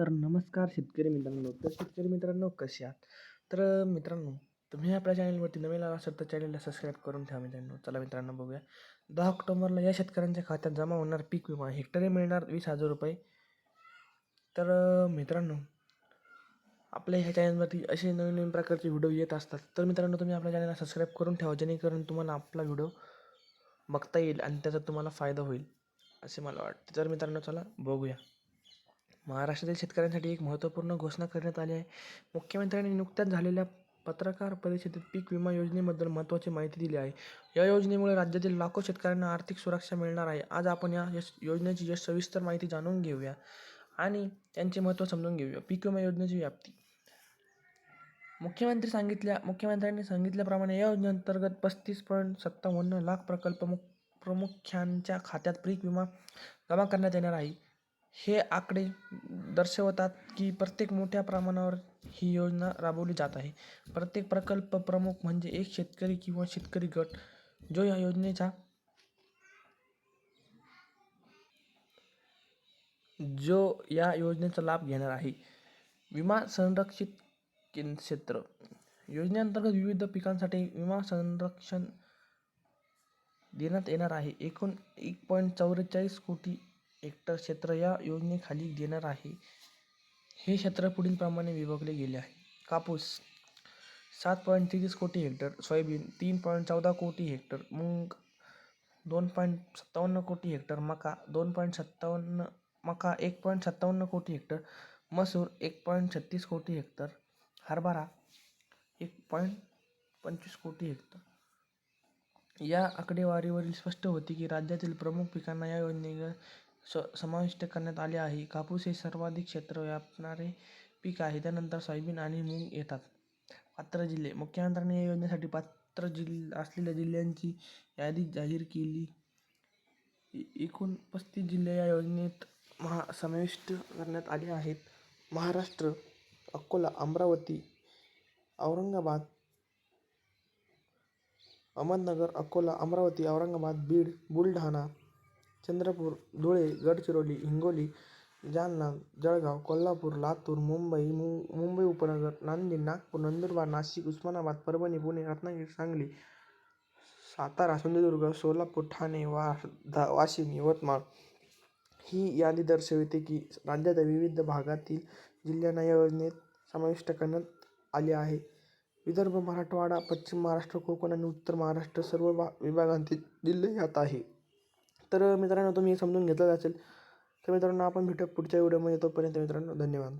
तर नमस्कार शेतकरी मित्रांनो. तर शेतकरी मित्रांनो कसे आहात? तर मित्रांनो तुम्ही आपल्या चॅनलवरती नवीन आला असाल तर चॅनलला सबस्क्राईब करून ठेवा मित्रांनो. चला मित्रांनो बघूया. दहा ऑक्टोबरला या शेतकऱ्यांच्या खात्यात जमा होणार पीक विमा. हेक्टरी मिळणार वीस हजार रुपये. तर मित्रांनो आपल्या ह्या चॅनलवरती असे नवीन नवीन प्रकारचे व्हिडिओ येत असतात. तर मित्रांनो तुम्ही आपल्या चॅनलला सबस्क्राईब करून ठेवा जेणेकरून तुम्हाला आपला व्हिडिओ बघता येईल आणि त्याचा तुम्हाला फायदा होईल असे मला वाटते. तर मित्रांनो चला बघूया. महाराष्ट्रातील शेतकऱ्यांसाठी एक महत्त्वपूर्ण घोषणा करण्यात आली आहे. मुख्यमंत्र्यांनी नुकत्याच झालेल्या पत्रकार परिषदेत पीक विमा योजनेबद्दल महत्त्वाची माहिती दिली आहे. या योजनेमुळे राज्यातील लाखो शेतकऱ्यांना आर्थिक सुरक्षा मिळणार आहे. आज आपण या यश योजनेची यश सविस्तर माहिती जाणून घेऊया आणि त्यांचे महत्त्व समजून घेऊया. पीक विमा योजनेची व्याप्ती. मुख्यमंत्री सांगितल्या मुख्यमंत्र्यांनी सांगितल्याप्रमाणे या योजनेअंतर्गत पस्तीस पॉईंट सत्तावन्न लाख प्रकल्प मुख प्रमुखांच्या खात्यात पीक विमा जमा करण्यात येणार आहे. हे आकडे दर्शवतात की प्रत्येक मोठ्या प्रमाणावर ही योजना राबवली जात आहे. प्रत्येक प्रकल्प प्रमुख म्हणजे एक शेतकरी किंवा शेतकरी गट जो या योजनेचा जो या योजनेचा लाभ घेणार आहे. विमा संरक्षित क्षेत्र. योजनेअंतर्गत विविध पिकांसाठी विमा संरक्षण देण्यात येणार आहे. एकूण एक पॉईंट चौवेचाळीस कोटी हेक्टर क्षेत्र या योजनेखाली देणार आहे. हे क्षेत्र पुढीलप्रमाणे विभागले गेले आहे. कापूस सात पॉईंट तेवीस कोटी हेक्टर सोयाबीन तीन पॉईंट चौदा कोटी हेक्टर मूग दोन पॉईंट सत्तावन्न कोटी हेक्टर मका दोन पॉईंट सत्तावन्न मका एक पॉईंट सत्तावन्न कोटी हेक्टर मसूर एक पॉईंट छत्तीस कोटी हेक्टर हरभरा एक पॉईंट पंचवीस कोटी हेक्टर. या आकडेवारीवरील स्पष्ट होते की राज्यातील प्रमुख पिकांना या योजने स समाविष्ट करण्यात आले आहे. कापूस हे सर्वाधिक क्षेत्र व्यापणारे पीक आहे. त्यानंतर सोयाबीन आणि मूग येतात. पात्र जिल्हे. मुख्यमंत्र्यांनी या योजनेसाठी पात्र जिल्ह असलेल्या जिल्ह्यांची यादी जाहीर केली. एकूण पस्तीस जिल्हे या योजनेत महा समाविष्ट करण्यात आले आहेत. महाराष्ट्र अकोला अमरावती औरंगाबाद अहमदनगर अकोला अमरावती औरंगाबाद बीड बुलढाणा चंद्रपूर धुळे गडचिरोली हिंगोली जालना जळगाव कोल्हापूर लातूर मुंबई मु मुंबई उपनगर नांदेड नागपूर नंदुरबार नाशिक उस्मानाबाद परभणी पुणे रत्नागिरी सांगली सातारा सिंधुदुर्ग सोलापूर ठाणे वार्धा वाशिम यवतमाळ. ही यादी दर्शविते की राज्याच्या विविध भागातील जिल्ह्यांना या योजनेत समाविष्ट करण्यात आले आहे. विदर्भ मराठवाडा पश्चिम महाराष्ट्र कोकण आणि उत्तर महाराष्ट्र सर्व भा विभागांतील जिल्हे यात आहे. तर मित्रांनो तुम्ही हे समजून घेतलं असेल. तर मित्रांनो आपण भेटू पुढच्या व्हिडिओमध्ये. तोपर्यंत मित्रांनो धन्यवाद.